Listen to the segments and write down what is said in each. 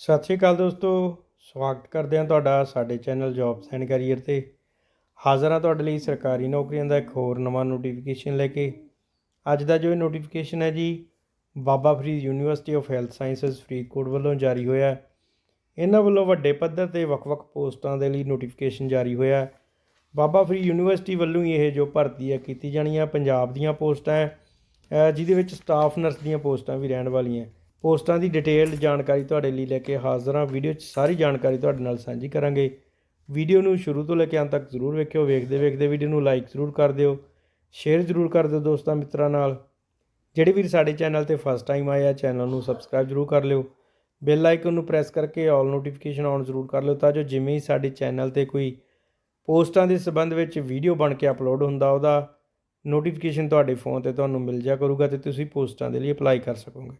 ਸਤਿ ਸ਼੍ਰੀ ਅਕਾਲ ਦੋਸਤੋ, ਸਵਾਗਤ ਕਰਦੇ ਹਾਂ ਤੁਹਾਡਾ ਸਾਡੇ ਚੈਨਲ ਜੌਬਸ ਐਂਡ ਕੈਰੀਅਰ ਤੇ। ਹਾਜ਼ਰ ਹਾਂ ਤੁਹਾਡੇ ਲਈ ਸਰਕਾਰੀ ਨੌਕਰੀਆਂ ਦਾ ਇੱਕ ਹੋਰ ਨਵਾਂ ਨੋਟੀਫਿਕੇਸ਼ਨ ਲੈ ਕੇ। ਅੱਜ ਦਾ ਜੋ ਇਹ ਨੋਟੀਫਿਕੇਸ਼ਨ ਹੈ ਜੀ, Baba Farid university of health sciences Faridkot ਵੱਲੋਂ ਜਾਰੀ ਹੋਇਆ ਇਹਨਾਂ ਵੱਲੋਂ ਵੱਡੇ ਪੱਧਰ ਤੇ ਵੱਖ-ਵੱਖ ਪੋਸਟਾਂ ਦੇ ਲਈ ਨੋਟੀਫਿਕੇਸ਼ਨ ਜਾਰੀ ਹੋਇਆ ਬਾਬਾ ਫਰੀਦ ਯੂਨੀਵਰਸਿਟੀ ਵੱਲੋਂ ਹੀ ਇਹ ਜੋ ਭਰਤੀ ਹੈ, ਕੀਤੀ ਜਾਣੀ ਹੈ। ਪੰਜਾਬ ਦੀਆਂ ਪੋਸਟਾਂ ਹੈ ਜਿਹਦੇ ਵਿੱਚ ਸਟਾਫ ਨਰਸ ਦੀਆਂ ਪੋਸਟਾਂ ਵੀ ਰਹਿਣ ਵਾਲੀਆਂ ਪੋਸਟਾਂ ਦੀ ਡਿਟੇਲਡ ਜਾਣਕਾਰੀ ਤੁਹਾਡੇ ਲਈ ਲੈ ਕੇ ਹਾਜ਼ਰ ਹਾਂ। ਵੀਡੀਓ 'ਚ ਸਾਰੀ ਜਾਣਕਾਰੀ ਤੁਹਾਡੇ ਨਾਲ ਸਾਂਝੀ ਕਰਾਂਗੇ। ਵੀਡੀਓ ਨੂੰ ਸ਼ੁਰੂ ਤੋਂ ਲੈ ਕੇ ਅੰਤ ਤੱਕ ਜ਼ਰੂਰ ਵੇਖਿਓ। ਵੇਖਦੇ ਵੇਖਦੇ ਵੀਡੀਓ ਨੂੰ ਲਾਈਕ ਜ਼ਰੂਰ ਕਰ ਦਿਓ। ਸ਼ੇਅਰ ਜ਼ਰੂਰ ਕਰ ਦਿਓ ਦੋਸਤਾਂ, ਮਿੱਤਰਾਂ ਨਾਲ। ਜਿਹੜੇ ਵੀਰ ਸਾਡੇ ਚੈਨਲ ਤੇ ਫਸਟ ਟਾਈਮ ਆਏ ਆ, ਚੈਨਲ ਨੂੰ ਸਬਸਕ੍ਰਾਈਬ ਜ਼ਰੂਰ ਕਰ ਲਿਓ। ਬੈਲ ਆਈਕਨ ਨੂੰ ਪ੍ਰੈਸ ਕਰਕੇ ਆਲ ਨੋਟੀਫਿਕੇਸ਼ਨ ਆਨ ਜ਼ਰੂਰ ਕਰ ਲਿਓ ਤਾਂ ਜੋ ਜਿਵੇਂ ਹੀ ਸਾਡੇ ਚੈਨਲ ਤੇ ਕੋਈ ਪੋਸਟਾਂ ਦੇ ਸੰਬੰਧ ਵਿੱਚ ਵੀਡੀਓ ਬਣ ਕੇ ਅਪਲੋਡ ਹੁੰਦਾ, ਉਹਦਾ ਨੋਟੀਫਿਕੇਸ਼ਨ ਤੁਹਾਡੇ ਫੋਨ ਤੇ ਤੁਹਾਨੂੰ ਮਿਲ ਜਾ ਕਰੂਗਾ ਤੇ ਤੁਸੀਂ ਪੋਸਟਾਂ ਦੇ ਲਈ ਅਪਲਾਈ ਕਰ ਸਕੋਗੇ।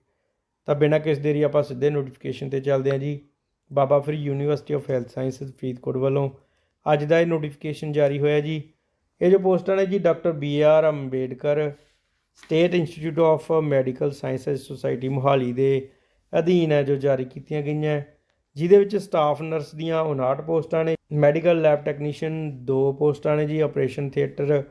ਤਾਂ ਬਿਨਾਂ ਕਿਸ ਦੇਰੀ ਆਪਾਂ ਸਿੱਧੇ ਨੋਟੀਫਿਕੇਸ਼ਨ ਤੇ ਚੱਲਦੇ ਹਾਂ ਜੀ। Baba Farid university of health sciences Faridkot ਵੱਲੋਂ ਅੱਜ ਦਾ ਇਹ ਨੋਟੀਫਿਕੇਸ਼ਨ ਜਾਰੀ ਹੋਇਆ ਜੀ। ਇਹ ਜੋ ਪੋਸਟਾਂ ਨੇ ਜੀ, doctor B R Ambedkar, state institute of medical sciences society Mohali ਦੇ ਅਧੀਨ ਹੈ ਜੋ ਜਾਰੀ ਕੀਤੀਆਂ ਗਈਆਂ। ਜਿਹਦੇ ਵਿੱਚ ਸਟਾਫ ਨਰਸ ਦੀਆਂ 59 ਪੋਸਟਾਂ ਨੇ, ਮੈਡੀਕਲ ਲੈਬ ਟੈਕਨੀਸ਼ੀਅਨ 2 ਪੋਸਟਾਂ ਨੇ ਜੀ, ਆਪਰੇਸ਼ਨ ਥੀਏਟਰ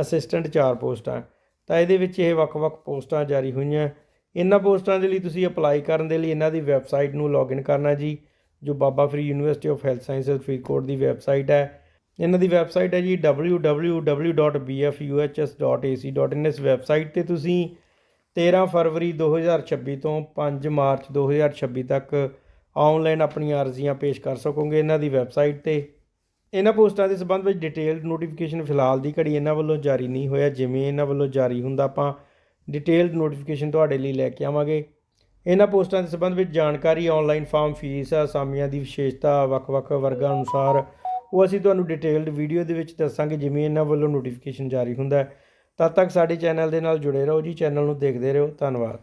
ਅਸਿਸਟੈਂਟ 4 ਪੋਸਟਾਂ। ਤਾਂ ਇਹਦੇ ਵਿੱਚ ਇਹ ਵੱਖ-ਵੱਖ ਪੋਸਟਾਂ ਜਾਰੀ ਹੋਈਆਂ। ਇਹਨਾਂ ਪੋਸਟਾਂ ਦੇ ਲਈ ਤੁਸੀਂ ਅਪਲਾਈ ਕਰਨ ਦੇ ਲਈ ਇਹਨਾਂ ਦੀ ਵੈਬਸਾਈਟ ਨੂੰ ਲੌਗਇਨ ਕਰਨਾ ਜੀ, ਜੋ Baba Farid university of health sciences Faridkot the website ਹੈ। ਇਹਨਾਂ ਦੀ ਵੈਬਸਾਈਟ ਹੈ ਜੀ www.bfuhs.ac.in ਇਸ ਵੈਬਸਾਈਟ ਤੇ ਤੁਸੀਂ 13 ਫਰਵਰੀ 2026 ਤੋਂ 5 ਮਾਰਚ 2026 ਤੱਕ ਆਨਲਾਈਨ ਆਪਣੀਆਂ ਅਰਜ਼ੀਆਂ ਪੇਸ਼ ਕਰ ਸਕੋਗੇ ਇਹਨਾਂ ਦੀ ਵੈਬਸਾਈਟ ਤੇ। ਇਹਨਾਂ ਪੋਸਟਾਂ ਦੇ ਸੰਬੰਧ ਵਿੱਚ ਡਿਟੇਲਡ ਨੋਟੀਫਿਕੇਸ਼ਨ ਫਿਲਹਾਲ ਦੀ ਘੜੀ ਇਹਨਾਂ ਵੱਲੋਂ ਜਾਰੀ ਨਹੀਂ ਹੋਇਆ, ਜਿਵੇਂ ਇਹਨਾਂ ਵੱਲੋਂ ਜਾਰੀ ਹੁੰਦਾ ਆਪਾਂ ਡਿਟੇਲਡ ਨੋਟੀਫਿਕੇਸ਼ਨ ਤੁਹਾਡੇ ਲਈ ਲੈ ਕੇ ਆਵਾਂਗੇ। ਇਹਨਾਂ ਪੋਸਟਾਂ ਦੇ ਸੰਬੰਧ ਵਿੱਚ ਜਾਣਕਾਰੀ ਆਨਲਾਈਨ ਫਾਰਮ ਫੀਸ, ਅਸਾਮੀਆਂ ਦੀ ਵਿਸ਼ੇਸ਼ਤਾ, ਵੱਖ-ਵੱਖ ਵਰਗਾਂ ਅਨੁਸਾਰ ਉਹ ਅਸੀਂ ਤੁਹਾਨੂੰ ਡਿਟੇਲਡ ਵੀਡੀਓ ਦੇ ਵਿੱਚ ਦੱਸਾਂਗੇ, ਜਿਵੇਂ ਇਹਨਾਂ ਵੱਲੋਂ ਨੋਟੀਫਿਕੇਸ਼ਨ ਜਾਰੀ ਹੁੰਦਾ ਤਦ ਤੱਕ ਸਾਡੇ ਚੈਨਲ ਦੇ ਨਾਲ ਜੁੜੇ ਰਹੋ ਜੀ, ਚੈਨਲ ਨੂੰ ਦੇਖਦੇ ਰਹੋ। ਧੰਨਵਾਦ।